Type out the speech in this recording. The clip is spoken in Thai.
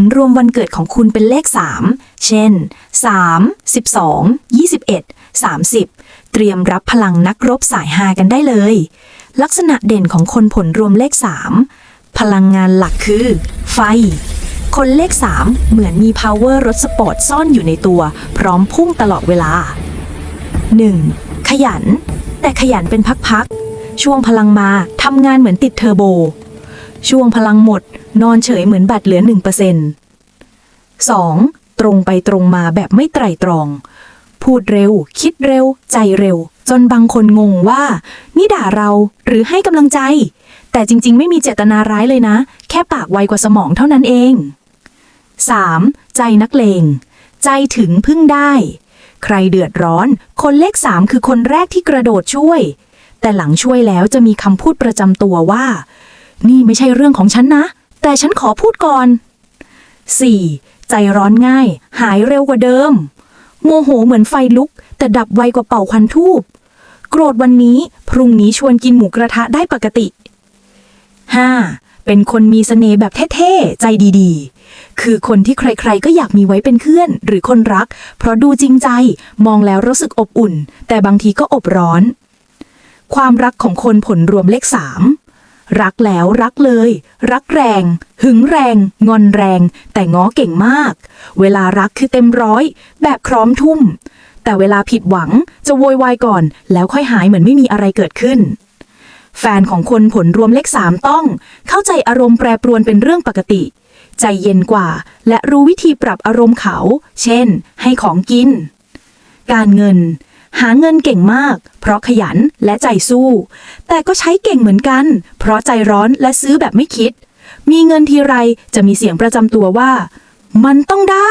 ลรวมวันเกิดของคุณเป็นเลข 3 เช่น 3 12 21 30 เตรียมรับพลังนักรบสายฮากันได้เลย ลักษณะเด่นของคนผลรวมเลข 3 พลังงานหลักคือ ไฟ คนเลข 3 เหมือนมี power รถสปอร์ตซ่อนอยู่ในตัว พร้อมพุ่งตลอดเวลา 1. ขยัน แต่ขยันเป็นพักๆ ช่วงพลังมาทำงานเหมือนติดเทอร์โบ ช่วงพลังหมด นอนเฉยเหมือนบัตรเหลือ 1% 2. ตรงไปตรงมาแบบไม่ไตร่ตรอง พูดเร็ว คิดเร็ว ใจเร็ว จนบางคนงงว่า นี่ด่าเราหรือให้กำลังใจ แต่จริงๆ ไม่มีเจตนาร้ายเลยนะ แค่ปากไวกว่าสมองเท่านั้นเอง 3. ใจนักเลง ใจถึงพึ่งได้ ใครเดือดร้อน คนเลขสามคือคนแรกที่กระโดดช่วย แต่หลังช่วยแล้วจะมีคำพูดประจำตัวว่า นี่ไม่ใช่เรื่องของฉันนะ แต่ฉันขอพูดก่อน 4. ใจร้อนง่าย หายเร็วกว่าเดิม โมโหเหมือนไฟลุก แต่ดับไวกว่าเป่าควันทูบโกรธวันนี้ พรุ่งนี้ชวนกินหมูกระทะได้ปกติ 5. เป็นคนมีเสน่ห์แบบเท่ๆ ใจดีๆ คือคนที่ใครๆ ก็อยากมีไว้เป็นเพื่อน หรือคนรัก เพราะดูจริงใจ มองแล้วรู้สึกอบอุ่น แต่บางทีก็อบร้อน ความรักของคนผลรวมเลขสาม รักแล้วรักเลย รักแรง หึงแรง งอนแรง แต่ง้อเก่งมาก เวลารักคือเต็มร้อย แบบพร้อมทุ่ม แต่เวลาผิดหวังจะโวยวายก่อน แล้วค่อยหายเหมือนไม่มีอะไรเกิดขึ้น แฟนของคนผลรวมเลขสามต้อง เข้าใจอารมณ์แปรปรวนเป็นเรื่องปกติ ใจเย็นกว่า และรู้วิธีปรับอารมณ์เขา เช่น ให้ของกิน การเงิน หาเงินเก่งมาก เพราะขยันและใจสู้ แต่ก็ใช้เก่งเหมือนกัน เพราะใจร้อนและซื้อแบบไม่คิด มีเงินทีไรจะมีเสียงประจำตัวว่า มันต้องได้